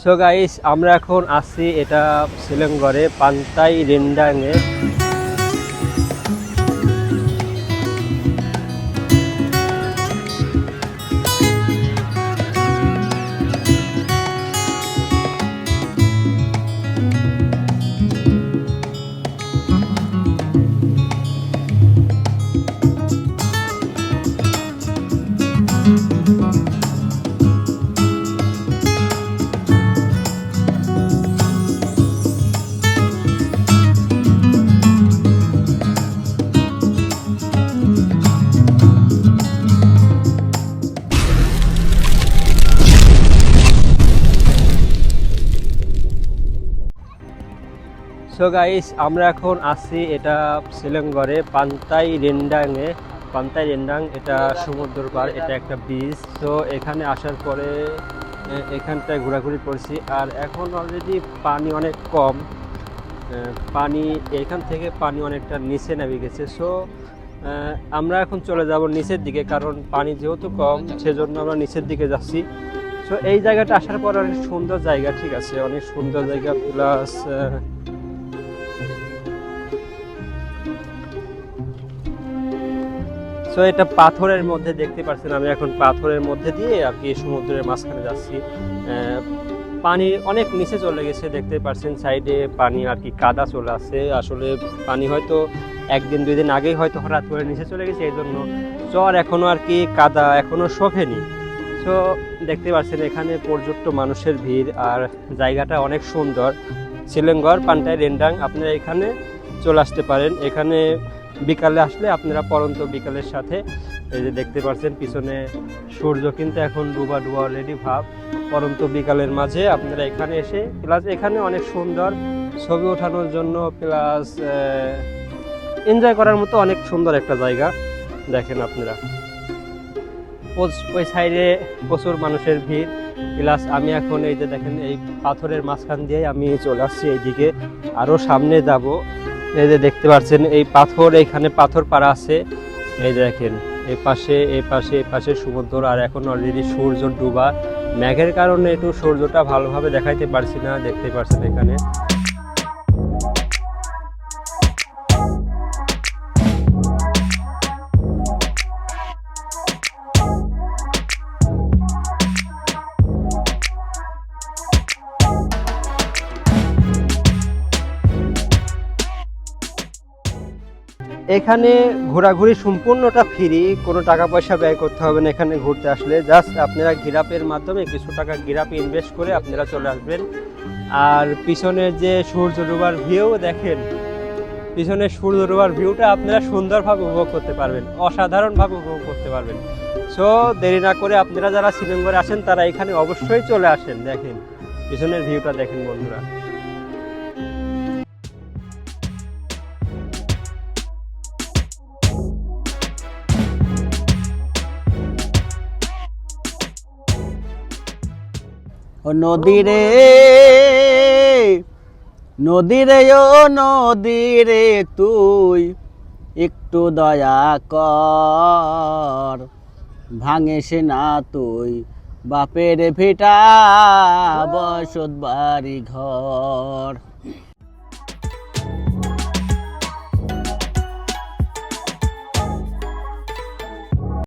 So guys আমরা এখন আসি এটা শিলংগড়ে পান্তাই রেন্ডাংয়ে সো গাইস আমরা এখন আছি এটা শিলংগড়ে পান্তাই রেন্ডাংয়ে পান্তাই রেন্ডাং, এটা সমুদ্র পার, এটা একটা বিচ তো এখানে আসার পরে এখানটায় ঘোরাঘুরি করছি। আর এখন অলরেডি পানি অনেক কম। পানি, এখান থেকে পানি অনেকটা নিচে নেমে গেছে। সো আমরা এখন চলে যাব নিচের দিকে, কারণ পানি যেহেতু কম, সেজন্য আমরা নিচের দিকে যাচ্ছি। সো এই জায়গাটা আসার পর অনেক সুন্দর জায়গা, ঠিক আছে? অনেক সুন্দর জায়গা প্লাস সো এটা পাথরের মধ্যে দেখতে পাচ্ছেন আমি এখন পাথরের মধ্যে দিয়ে আর কি সমুদ্রের মাঝখানে যাচ্ছি। পানি অনেক নিচে চলে গেছে, দেখতে পাচ্ছেন সাইডে পানি আর কি কাদা চলে আসছে। আসলে পানি হয়তো একদিন, দুই দিন আগেই হয়তো হঠাৎ করে নিচে চলে গেছে, এই জন্য চর এখনও আর কি কাদা এখনও শোভেনি সো দেখতে পাচ্ছেন এখানে পর্যটক মানুষের ভিড় আর জায়গাটা অনেক সুন্দর। শিলংগড় পান্টাই রেন্ডাং, আপনারা এখানে চলে আসতে পারেন। এখানে বিকালে আসলে আপনারা পরন্ত বিকালের সাথে, এই যে দেখতে পাচ্ছেন পিছনে সূর্য কিন্তু এখন ডুবা ডুবা অলরেডি ভাব। পরন্ত বিকালের মাঝে আপনারা এখানে এসে প্লাস এখানে অনেক সুন্দর ছবি ওঠানোর জন্য প্লাস এনজয় করার মতো অনেক সুন্দর একটা জায়গা। দেখেন আপনারা। ওই সাইডে প্রচুর মানুষের ভিড়। প্লাস আমি এখন এই যে দেখেন, এই পাথরের মাঝখান দিয়ে আমি চলে আসছি এইদিকে। আরও সামনে যাব। এই যে দেখতে পাচ্ছেন, এই পাথর, এখানে পাথর পাড়া আছে। এই দেখেন, এ পাশে এ পাশে এ পাশে সমুদ্র, আর এখন অলরেডি সূর্য ডুবা। মেঘের কারণে একটু সূর্যটা ভালোভাবে দেখাইতে পারছি না, দেখতে পাচ্ছেন এখানে। এখানে ঘোরাঘুরি সম্পূর্ণটা ফ্রি কোনো টাকা পয়সা ব্যয় করতে হবে না এখানে ঘুরতে আসলে। জাস্ট আপনারা গিরাপের মাধ্যমে কিছু টাকা গিরাপে ইনভেস্ট করে আপনারা চলে আসবেন। আর পিছনের যে সূর্য ডুবার ভিউ দেখেন পিছনের সূর্য ডুবার ভিউটা আপনারা সুন্দরভাবে উপভোগ করতে পারবেন, অসাধারণভাবে উপভোগ করতে পারবেন। সো দেরি না করে আপনারা যারা শ্রীলঙ্গরে আসেন তারা এখানে অবশ্যই চলে আসেন। দেখেন, পিছনের ভিউটা দেখেন বন্ধুরা। ও নদীরে নদীরে ও নদীরে তুই একটু দয়া কর। ভাঙে সে না তুই বাপের ভিটা বসত বাড়ি ঘর।